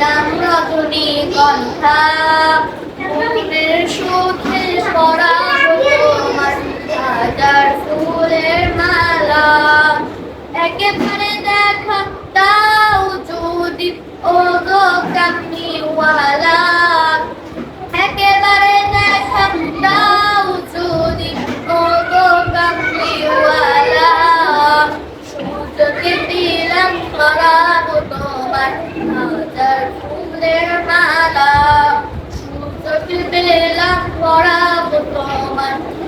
দিলাম রজনী গন্ধা মনের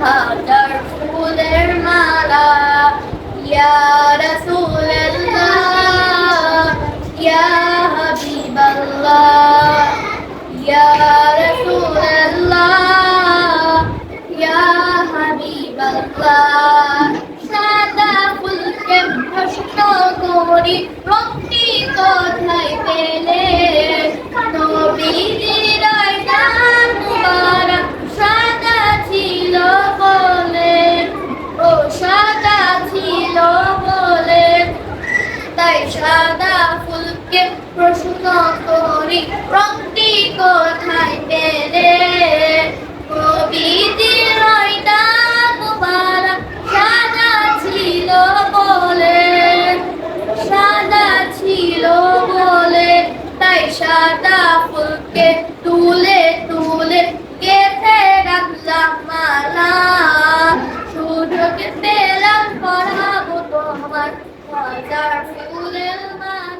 হাজার ফুলের মালা। ইয়া রাসূলুল্লাহ সাদা ফুলকে প্রশ্ন করি রক্তি কোথায় পেলে। মুবারক, সাদা ছিল বলে। ও সাদা ছিল বলে। তাই সাদা ফুলকে প্রশ্ন করি রক্তি সাদা ফুলকে তুলে তুলে গেথে রাখলাম মালা। সূর্যকে পেলাম পড়াবো তোমার ফুলের ফুল